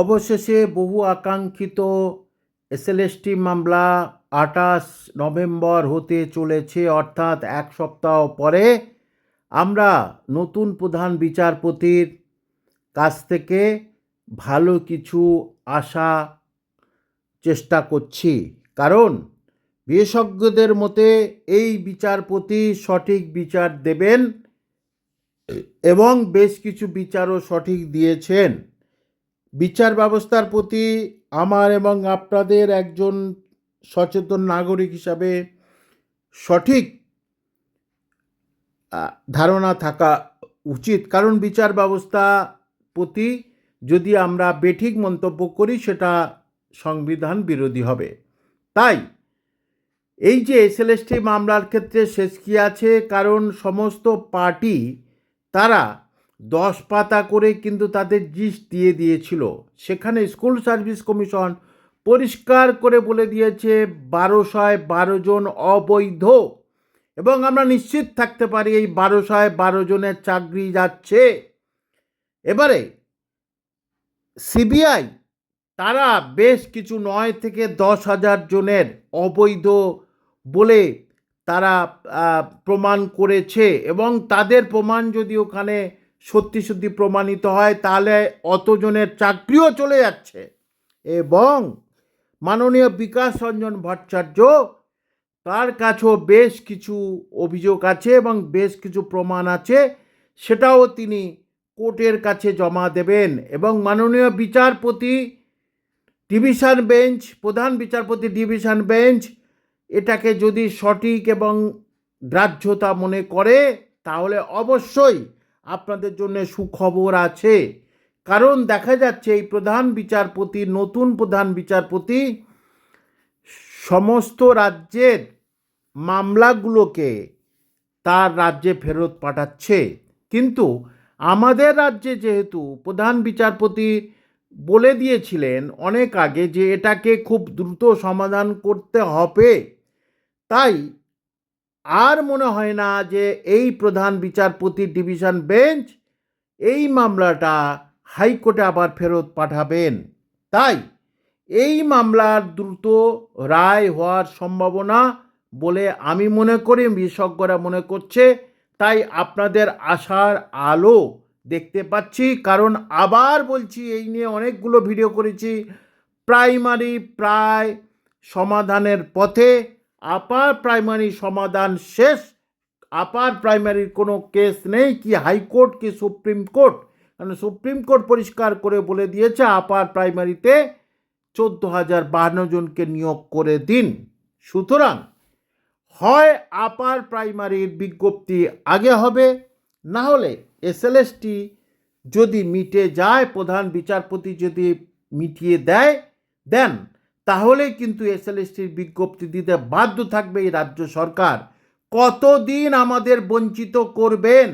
অবশেষে বহু আকাঙ্ক্ষিত এসএলএসটি মামলা আঠাশ নভেম্বর হতে চলেছে, অর্থাৎ এক সপ্তাহ পরে। আমরা নতুন প্রধান বিচারপতির কাছ থেকে ভালো কিছু আশা চেষ্টা করছি। কারণ বিশেষজ্ঞদের মতে এই বিচারপতি সঠিক বিচার দেবেন এবং বেশ কিছু বিচারও সঠিক দিয়েছেন। বিচার ব্যবস্থার প্রতি আমার এবং আপনাদের একজন সচেতন নাগরিক হিসাবে সঠিক ধারণা থাকা উচিত। কারণ বিচার ব্যবস্থা প্রতি যদি আমরা বেঠিক মন্তব্য করি, সেটা সংবিধান বিরোধী হবে। তাই এই যে এসএলএসটি মামলার ক্ষেত্রে শেষ কি আছে? কারণ সমস্ত পার্টি, তারা দশ পাতা করে কিন্তু তাদের জিস দিয়ে দিয়েছিল। সেখানে স্কুল সার্ভিস কমিশন পরিষ্কার করে বলে দিয়েছে, বারোশয় বারো জন অবৈধ। এবং আমরা নিশ্চিত থাকতে পারি এই বারোশয় বারো জনের চাকরি যাচ্ছে। এবারে সিবিআই তারা বেশ কিছু নয় থেকে দশ হাজার জনের অবৈধ বলে তারা প্রমাণ করেছে। এবং তাদের প্রমাণ যদি ওখানে সত্যি সত্যি প্রমাণিত হয়, তাহলে অতজনের চাকরিও চলে যাচ্ছে। এবং মাননীয় বিকাশ রঞ্জন ভট্টাচার্য, তার কাছেও বেশ কিছু অভিযোগ আছে এবং বেশ কিছু প্রমাণ আছে, সেটাও তিনি কোর্টের কাছে জমা দেবেন। এবং মাননীয় বিচারপতি, ডিভিশন বেঞ্চ, প্রধান বিচারপতি ডিভিশন বেঞ্চ, এটাকে যদি সঠিক এবং গ্রাহ্যতা মনে করে, তাহলে অবশ্যই আপনাদের জন্য সুখবর আছে। কারণ দেখা যাচ্ছে এই প্রধান বিচারপতি, নতুন প্রধান বিচারপতি সমস্ত রাজ্যের মামলাগুলোকে তার রাজ্যে ফেরত পাঠাচ্ছে। কিন্তু আমাদের রাজ্যে যেহেতু প্রধান বিচারপতি বলে দিয়েছিলেন অনেক আগে যে এটাকে খুব দ্রুত সমাধান করতে হবে, তাই আর মনে হয় না যে এই প্রধান বিচারপতি ডিভিশন বেঞ্চ এই মামলাটা হাইকোর্টে আবার ফেরত পাঠাবেন। তাই এই মামলার দ্রুত রায় হওয়ার সম্ভাবনা বলে আমি মনে করি, বিশেষজ্ঞরা মনে করছে। তাই আপনাদের আশার আলো দেখতে পাচ্ছি, কারণ আবার বলছি এই নিয়ে অনেকগুলো ভিডিও করেছি। প্রাইমারি প্রায় সমাধানের পথে আপার প্রাইমারি সমাধান শেষ। আপার প্রাইমারির কোনো কেস নেই কি হাইকোর্ট, কি সুপ্রিম কোর্ট? কারণ সুপ্রিম কোর্ট পরিষ্কার করে বলে দিয়েছে, আপার প্রাইমারিতে চোদ্দ হাজার বাহান্ন জনকে নিয়োগ করে দিন। সুতরাং হয় আপার প্রাইমারির বিজ্ঞপ্তি আগে হবে, না হলে এসএলএসটি যদি মিটে যায়, প্রধান বিচারপতি যদি মিটিয়ে দেয়, দেন তাহলে কিন্তু এস এসএলএসটির বিজ্ঞপ্তি দিতে বাধ্য থাকবে এই রাজ্য সরকার। কতদিন আমাদের বঞ্চিত করবেন?